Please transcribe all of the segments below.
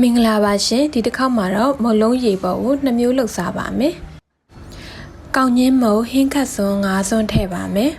မင်္ဂလာပါရှင်ဒီတစ်ခေါက်မှာတော့မုတ်လုံးရေပေါ်ကိုနှစ်မျိုးလှုပ်စားပါမယ်။ကောင်းညင်းမုတ်ဟင်းခတ်စွန်း၅စွန်းထည့်ပါမယ်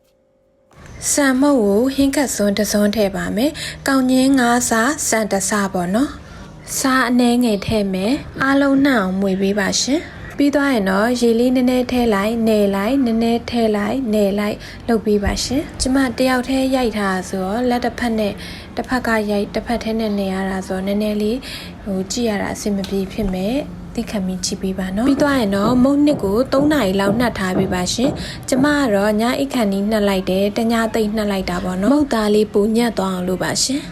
။စံမုတ်ကိုဟင်းခတ်စွန်းတစ်စွန်းထည့်ပါမယ်။ကောင်းညင်း၅စားစံတစ်စားပေါ့နော်။စားအနှဲငယ်ထည့်မယ်။အားလုံးနှံ့အောင်မွေပေးပါရှင်။ ပြီးသွားရင်တော့ရေလေးနည်းနည်းထည့်လိုက်နယ်လိုက်နည်းနည်းထည့်လိုက်နယ်လိုက်လုပ်ပေးပါရှင်ကျမတယောက်တည်းရိုက်ထားဆိုတော့လက်တစ်ဖက်နဲ့တစ်ဖက်ကရိုက်တစ်ဖက်ထဲနဲ့နေရတာဆိုတော့နည်းနည်းလေးဟိုကြည့်ရတာအဆင်မပြေဖြစ်မဲ့တိခတ်မိကြည့်ပေးပါနော်ပြီးသွားရင်တော့မုတ်နှစ်ကို3နာရီလောက်နှက်ထားပေးပါရှင်ကျမကတော့ညအိတ်ခန့်နီးနှက်လိုက်တယ်တညသိမ့်နှက်လိုက်တာပေါ့နော်မုတ်သားလေးပူညက်သွားအောင်လုပ်ပါရှင်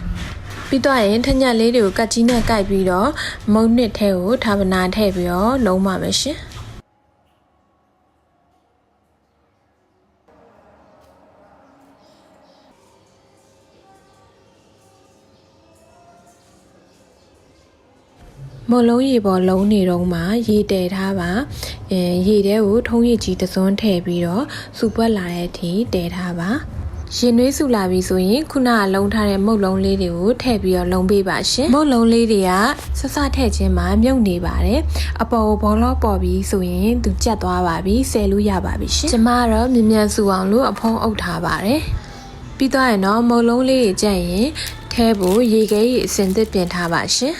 ပြီးတော့ရင်ထညက်လေးတွေကိုကတ်ကြီးနဲ့ကိုက်ပြီးတော့မုံနှစ်ထဲကိုထာဝနာထည့်ပြီးတော့လုံးပါမယ်ရှင်မလုံးရေပေါ်လုံးနေတော့မှရေတဲထားပါအဲရေထဲကိုထုံးရည်ကြီးတစ်စွန်းထည့်ပြီးတော့စူပွက်လာတဲ့အထိတဲထားပါ ရင်နှွေးစုလာပြီဆိုရင်ခုနကလုံထားတဲ့မုတ်လုံးလေးတွေကိုထည့်ပြီးတော့လုံပေးပါရှင်မုတ်လုံးလေးတွေကဆဆထည့်ခြင်းမှာမြုပ်နေပါတယ်အပေါ်ဘောလောပေါ်ပြီးဆိုရင်သူကြက်သွားပါပြီဆယ်လို့ရပါပြီရှင်ကျမကတော့မြ мян စုအောင်လို့အဖုံးအုပ်ထားပါတယ်ပြီးတော့ရင်တော့မုတ်လုံးလေးတွေကြက်ရင်ထဲဖို့ရေခဲကြီးအစင်သစ်ပြင်ထားပါရှင်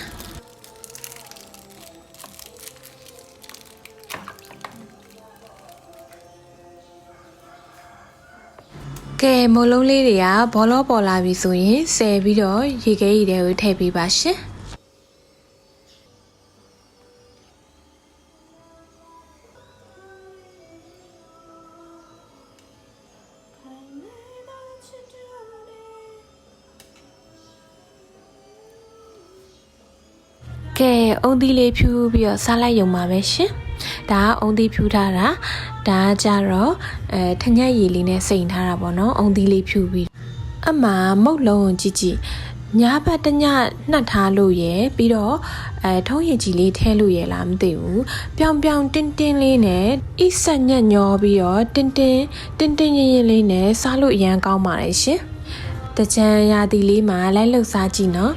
ကဲမလုံးလေးတွေကဘောလောပေါ်လာပြီဆိုရင်ဆယ်ပြီးတော့ရေခဲရီတွေကိုထည့်ပေးပါရှင်ကဲအုံသီးလေးဖြူပြီးတော့စားလိုက်ရုံပါပဲရှင် ဒါကအုံသီးဖြူထားတာဒါကကြတော့အဲထညက်ရည်လေးနဲ့စိန်ထားတာပေါ့နော်အုံသီးလေးဖြူပြီးအမှမုတ်လုံးကြည့်ကြည့်ညာဘက်တညနှက်ထားလို့ရယ်ပြီးတော့အဲထုံးရည်ကြီးလေးထဲလို့ရယ်လားမသိဘူးပြောင်ပြောင်တင်းတင်းလေးနဲ့ဣဆက်ညက်ညောပြီးတော့တင်းတင်းတင်းတင်းရင်ရင်လေးနဲ့စားလို့အရန်ကောင်းပါတယ်ရှင်တကြံရာသီလေးမှာလိုက်လှုပ်စားကြည့်နော်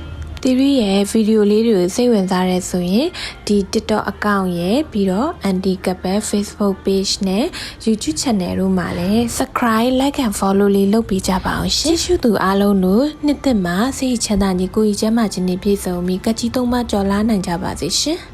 တီရီရဲ့ဗီဒီယိုလေးတွေကိုစိတ်ဝင်စားရဲဆိုရင်ဒီ TikTok account ရဲ့ပြီးတော့ Anti Couple Facebook page နဲ့ YouTube channel တို့မှာလည်း subscribe like and follow လေးလုပ်ပေးကြပါအောင်ရှင်ရှုသူအားလုံးတို့နှစ်သက်မှာစိတ်ချမ်းသာညီကိုယ်ကြီးကျမ်းမာခြင်းနဲ့ပြည့်စုံပြီးကကြီးသုံးပါကြော်လာနိုင်ကြပါစေရှင်